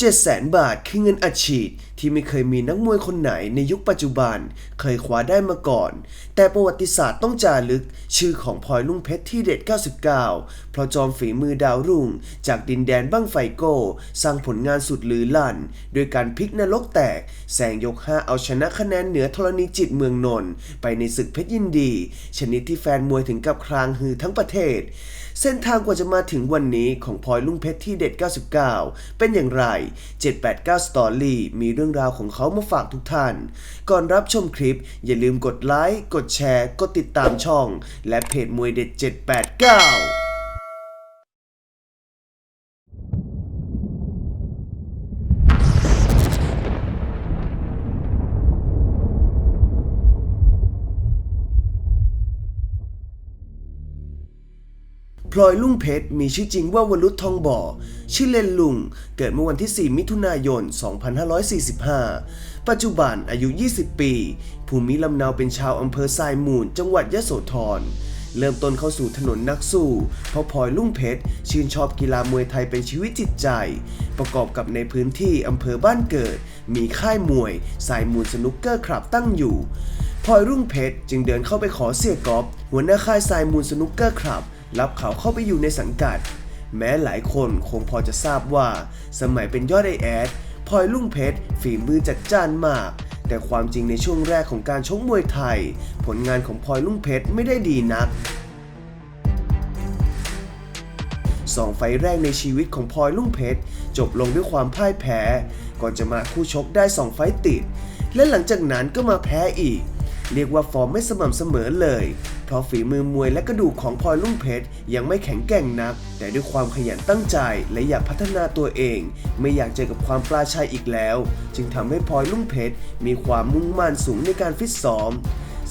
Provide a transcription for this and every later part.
7แสนบาทคือเงินอัดฉีดที่ไม่เคยมีนักมวยคนไหนในยุคปัจจุบัน เคยคว้าได้มาก่อน แต่ประวัติศาสตร์ต้องจารึกชื่อของพลอยลุงเพชรที่เด็ด 99 เพราะจอมฝีมือดาวรุ่ง จากดินแดนบ้างไฟโก้ สร้างผลงานสุดลือลั่น โดยการพลิกนรกแตก แสงยก 5 เอาชนะคะแนนเหนือธรณีจิตเมืองนนท์ไปในศึกเพชรยินดี ชนิดที่แฟนมวยถึงกับครางฮือทั้งประเทศ เส้นทางกว่าจะมาถึงวันนี้ของพลอยลุงเพชรที่เด็ด 99 เป็นอย่างไร789 Story มีเรื่องราวของเขามาฝากทุกท่าน ก่อนรับชมคลิป อย่าลืมกดไลค์ กดแชร์ กดติดตามช่อง และเพจมวยเด็ด 789 พลอยลุงเพชรมีชื่อจริงว่าวรุษทองบ่อ ชื่อเล่นลุง เกิดเมื่อวันที่ 4 มิถุนายน 2545 ปัจจุบันอายุ 20 ปี ภูมิลำเนาเป็นชาวอำเภอทรายมูล จังหวัดยะโสธร เริ่มต้นเข้าสู่ถนนนักสู้ เพราะพลอยลุงเพชรชื่นชอบกีฬามวยไทยเป็นชีวิตจิตใจ ประกอบกับในพื้นที่อำเภอบ้านเกิด มีค่ายมวยสายมูลสนุกเกอร์คลับตั้งอยู่พลอยรุ่งเพชรจึงเดินเข้าไปขอเสียกอฟหัวหน้าค่ายสายมูลสนุกเกอร์คลับ รับเขาเข้าไปอยู่ในสังกัด แม้หลายคนคงพอจะทราบว่า สมัยเป็นยอดไอแอดพลอยลุ่งเพชรฝีมือจัดจ้านมาก แต่ความจริงในช่วงแรกของการชกมวยไทย ผลงานของพลอยลุ่งเพชรไม่ได้ดีนักสองไฟแรกในชีวิตของพลอยลุ่งเพชรจบลงด้วยความพ่ายแพ้ ก่อนจะมาคู่ชกได้สองไฟติด และหลังจากนั้นก็มาแพ้อีก เรียกว่าฟอร์มไม่สม่ำเสมอเลย เพราะฝีมือมวยและกระดูกของพลอยลุ่งเพชรยังไม่แข็งแกร่งนัก แต่ด้วยความขยันตั้งใจและอยากพัฒนาตัวเอง ไม่อยากเจอกับความปลาชัยอีกแล้ว จึงทำให้พลอยลุ่งเพชรมีความมุ่งมั่นสูงในการฟิตซ้อม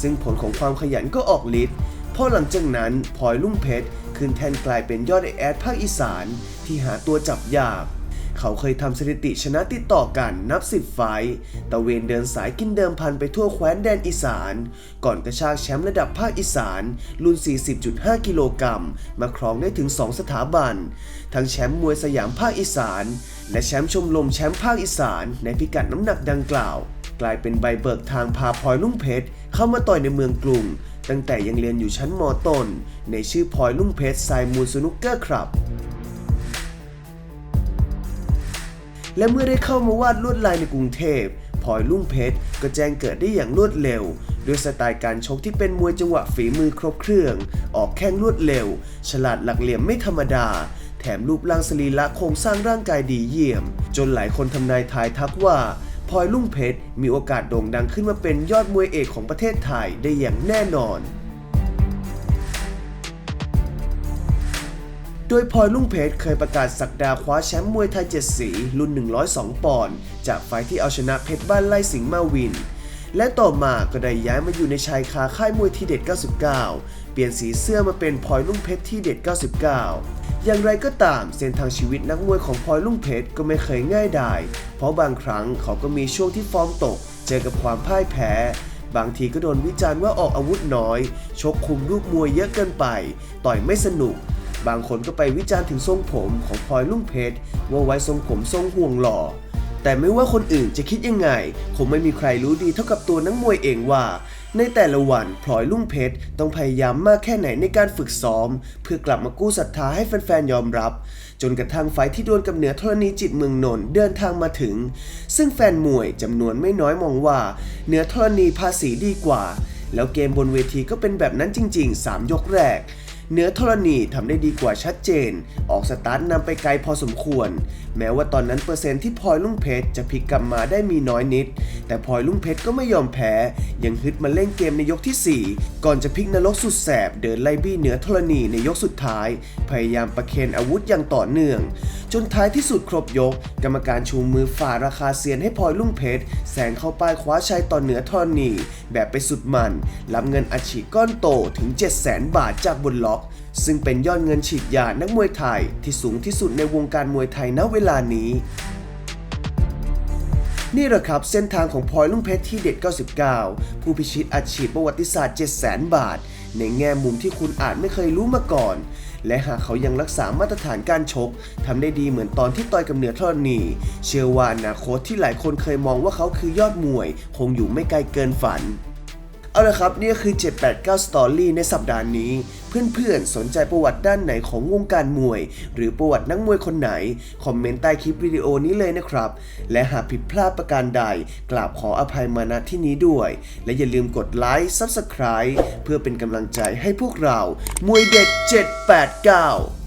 ซึ่งผลของความขยันก็ออกฤทธิ์เพราะหลังจากนั้นพลอยลุ่งเพชรขึ้นแทนกลายเป็นยอดไอแอดภาคอีสานที่หาตัวจับยาก เขาเคยทำสถิติชนะติดต่อกันนับ 10 ไฟต์ตะเวนเดินสายกินเดิมพันไปทั่วแคว้นแดนอีสาน ก่อนกระชากแชมป์ระดับภาคอีสานรุ่น 40.5 กิโลกรัมมาครองได้ถึง 2 สถาบัน ทั้งแชมป์มวยสยามภาคอีสาน และแชมป์ชมรมแชมป์ภาคอีสาน ในพิกัดน้ำหนักดังกล่าว กลายเป็นใบเบิกทางพาพลอยลุ่งเพชรเข้ามาต่อยในเมืองกรุงตั้งแต่ยังเรียนอยู่ชั้นมต้นในชื่อพลอยลุ่งเพชรไซมูลสนุกเกอร์ครับ และเมื่อได้เข้ามาวาดลวดลายในกรุงเทพพลอยลุ่งเพชรก็แจ้งเกิดได้อย่างรวดเร็วด้วยสไตล์การชกที่เป็นมวยจังหวะฝีมือครบเครื่อง ออกแข้งรวดเร็ว ฉลาดหลักเหลี่ยมไม่ธรรมดา แถมรูปร่างสรีระโครงสร้างร่างกายดีเยี่ยม จนหลายคนทำนายทายทักว่าพลอยลุ่งเพชรมีโอกาสโด่งดังขึ้นมาเป็นยอดมวยเอกของประเทศไทยได้อย่างแน่นอน โดยพลอยลุ่งเพชรเคยประกาศสักดาคว้าแชมป์มวยไทยเจ็ดสี รุ่น 102 ปอนด์จากไฟท์ที่เอาชนะเพชรบ้านไล่สิงห์มาวิน และต่อมาก็ได้ย้ายมาอยู่ในชายคาค่ายมวยทีเด็ด 99 เปลี่ยนสีเสื้อมาเป็นพลอยลุ่งเพชรที่เด็ด 99 อย่างไรก็ตามเส้นทางชีวิตนักมวยของพลอยลุ่งเพชรก็ไม่เคยง่ายดาย เพราะบางครั้งเขาก็มีช่วงที่ฟอร์มตก เจอกับความพ่ายแพ้บางทีก็โดนวิจารณ์ว่าออกอาวุธน้อย ชกคุมลูกมวยเยอะเกินไป ต่อยไม่สนุก บางคนก็ไปวิจารณ์ถึงทรงผมของพลอยลุ่งเพชรว่าไว้ทรงผมทรงห่วงหล่อ แต่ไม่ว่าคนอื่นจะคิดยังไง คงไม่มีใครรู้ดีเท่ากับตัวนักมวยเองว่า ในแต่ละวันพลอยลุ่งเพชรต้องพยายามมากแค่ไหนในการฝึกซ้อม เพื่อกลับมากู้ศรัทธาให้แฟนๆยอมรับ จนกระทั่งไฟท์ที่ดวลกับเหนือธรณีจิตเมืองนนท์เดินทางมาถึง ซึ่งแฟนมวยจำนวนไม่น้อยมองว่า เหนือธรณีภาษีดีกว่า แล้วเกมบนเวทีก็เป็นแบบนั้นจริง ๆ 3 ยกแรก เหนือธรณีทำได้ดีกว่าชัดเจน ออกสตาร์ทนำไปไกลพอสมควร แม้ว่าตอนนั้นเปอร์เซ็นต์ที่พลอยลุ่งเพชรจะพลิกกลับมาได้มีน้อยนิด แต่พลอยลุ่งเพชรก็ไม่ยอมแพ้ ยังฮึดมาเล่นเกมในยกทีสี่ 4 ก่อนจะพลิกนรกสุดแสบ เดินไล่บี้เหนือธรณีในยกสุดท้าย พยายามประเคนอาวุธอย่างต่อเนื่อง จนท้ายที่สุดครบยก กรรมการชูมือฝ่าราคาเซียนให้พลอยลุ่งเพชรแสงเข้าป้ายคว้าชัยต่อเหนือธรณีแบบไปสุดมันรับเงินอัดฉีดก้อนโตถึง 7 0 0 0 0 0 บาทจากบนล็อก ซึ่งเป็นยอดเงินฉีดยานักมวยไทยที่สูงที่สุดในวงการมวยไทยณเวลานี้ นี่แหละครับเส้นทางของพลอยลุงเพชรที่เด็ด 99 ผู้พิชิตอัดฉีดประวัติศาสตร์ 7 0 0 0 0 0 บาท ในแง่มุมที่คุณอาจไม่เคยรู้มาก่อน และหากเขายังรักษามาตรฐานการชกทำได้ดีเหมือนตอนที่ต่อยกับเหนือธรณี เชื่อว่าอนาคตที่หลายคนเคยมองว่าเขาคือยอดมวย คงอยู่ไม่ไกลเกินฝันเอาละครับนี่ก็คือ 789 Story ในสัปดาห์นี้ เพื่อนๆ สนใจประวัติด้านไหนของวงการมวย หรือประวัตินักมวยคนไหน คอมเมนต์ใต้คลิปวิดีโอนี้เลยนะครับ และหากผิดพลาดประการใด กราบขออภัยมาณที่นี้ด้วย และอย่าลืมกดไลค์ Subscribe เพื่อเป็นกำลังใจให้พวกเรา มวยเด็ด 789